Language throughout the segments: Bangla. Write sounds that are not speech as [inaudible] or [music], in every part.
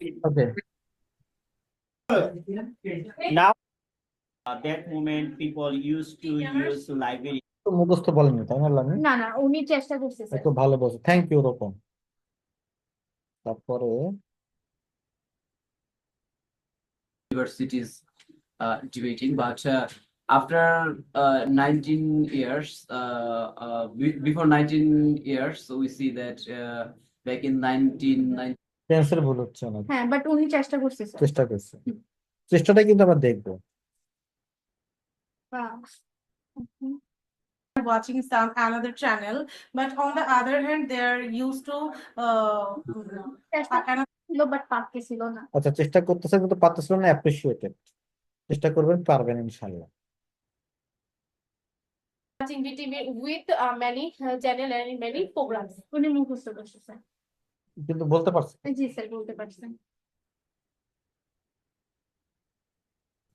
Okay. Now, uh, that moment people used to use library মুখস্থ বলেনি তাই না লামি না না উনি চেষ্টা করছে স্যার ভালো বলছে থ্যাংক ইউ রকম তারপরে universities uh, debating, uh, after uh, 19 years, uh, uh, before 19 years, so we see that uh, back in 1990. টেন্সের ভুল হচ্ছে না হ্যাঁ বাট উনি চেষ্টা করছে স্যার চেষ্টা করছে। চেষ্টাটা কিন্তু আমরা দেখব। watching some another channel, but on the other hand, they're used to uh, চেষ্টা another ছিল বাট পারতেছিল না। আচ্ছা চেষ্টা করতেছে কিন্তু পারতেছিল না অ্যাপ্রিসিয়েটেড চেষ্টা করবেন পারবেন ইনশাল্লাহ watching VTV with uh, many uh, channel and many programs. উনি মুখস্থ করছে স্যার কিন্তু বলতে পারছে। জি স্যার বলতে পারছেন।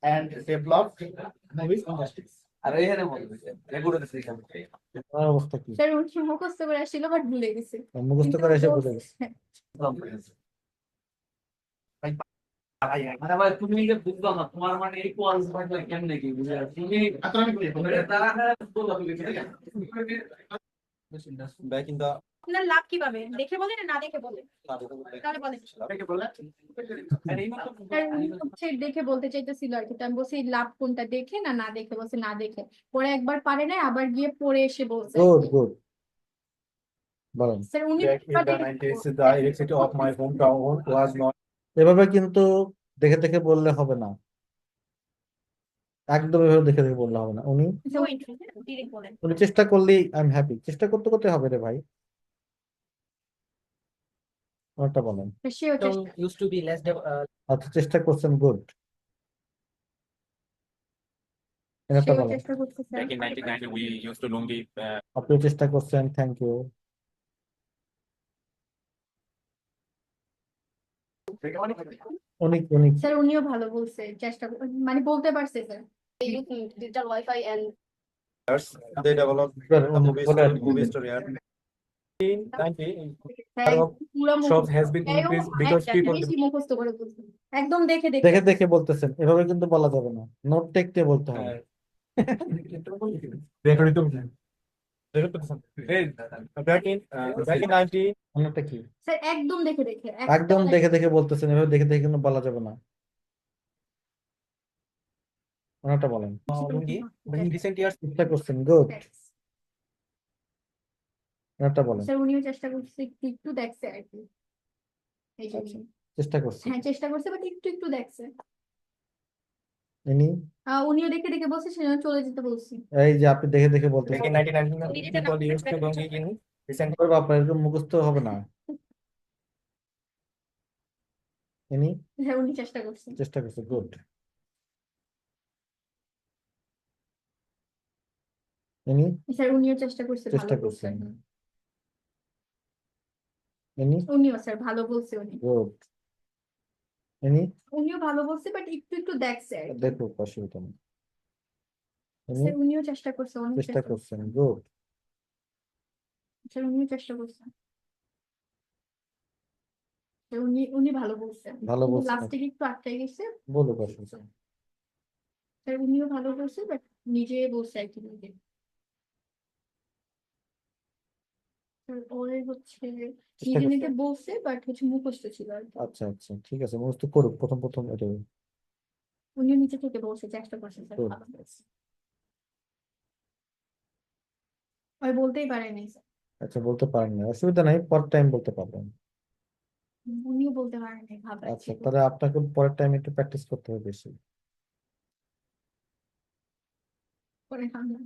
And developed movies industries. আর এখানে বলবে রেগুলার আমার অবস্থা কি? স্যার উনি মুখস্থ করে আসছিল বাট ভুলে গেছে। মুখস্থ করে এসে ভুলে গেছে। মানে ভাই তুমি যে বুঝবা না তোমার মানে এই কোয়াল কেমনে কি বুঝে। তুমি Back in the না লাভ কীভাবে? দেখে বলে না না দেখে বলে? তাহলে বলে। স্যার উনি হচ্ছে দেখে বলতে চাইতেছিল আর কি। আমি বলছি লাভ কোনটা? দেখে না না দেখে বলছে না দেখে। পরে একবার পারে না আবার গিয়ে পড়ে এসে বলছে। Good good. বলেন। স্যার উনি দেখে এভাবে কিন্তু দেখে দেখে বললে হবে না। একদম এভাবে দেখে দেখে বললে হবে না। উনি উনি চেষ্টা করলেই আই এম হ্যাপি চেষ্টা করতে করতে হবে রে ভাই। ওটা বলেন। Uh, আচ্ছা চেষ্টা করছেন গুড বলেন। চেষ্টা করছে sir Back in 1990, we used to Lungi. Uh, আপনি চেষ্টা করছেন থ্যাংক ইউ অনেক অনেক স্যার উনিও ভালো বলছে চেষ্টা মানে বলতে পারছে স্যার। ডিজিটাল ওয়াইফাই এন্ড এভাবে কিন্তু বলা যাবে না। নোট দেখতে বলতে হয়। [laughs] একদম দেখে দেখে একদম দেখে দেখে বলতেছেন এভাবে দেখে দেখে কিন্তু বলা যাবে না। ওনাটা বলেন। recent years, চেষ্টা করছেন গুড ওনাটা বলেন। স্যার উনিও চেষ্টা করছে একটু দেখছে আর কি। আচ্ছা। চেষ্টা করছেন হ্যাঁ চেষ্টা করছে বাট একটু একটু দেখছে। ইনি? উনিও দেখে দেখে বলছে সেজন্য চলে যেতে বলছি। এই যে আপনি দেখে দেখে ওর বাবা এরকম মুখস্থ হবে না। ইনি হ্যাঁ উনি চেষ্টা করছে চেষ্টা করছে গুড ইনি স্যার উনিও চেষ্টা করছে চেষ্টা ভালো বলছে। করছেন। ইনি উনিও স্যার ভালো বলছে উনি। গুড উনিও ভালো বলছে বাট একটু একটু দেখছে দেখো অসুবিধা নেই ইনি উনিও চেষ্টা করছে অনেক চেষ্টা করছেন গুড স্যার উনিও চেষ্টা করছে। স্যার, উনি উনি ভালো বলছে। ভালো বলছেন লাস্টে একটু আটকে গেছে। অসুবিধা স্যার উনিও ভালো বলছে বাট নিজে বলছে আর কি নিজে স্যার, ওই হচ্ছে নিজে নিজে বলছে বাট হচ্ছে মুখস্থ ছিল আর কি। আচ্ছা আচ্ছা ঠিক আছে মুখস্থ করুক প্রথম প্রথম এটা। উনিও নিচে থেকে বলছে চেষ্টা করছে স্যার Good. ভালো ওই বলতেই পারেনি স্যার। আচ্ছা বলতে পারেন না অসুবিধা নাই পর টাইম বলতে পারবেন। উনিও বলতে পারেনি ঘাবড়াচ্ছে আচ্ছা তাহলে আপনাকে পরের টাইম একটু প্র্যাকটিস করতে হবে বেশি। পরে আমরা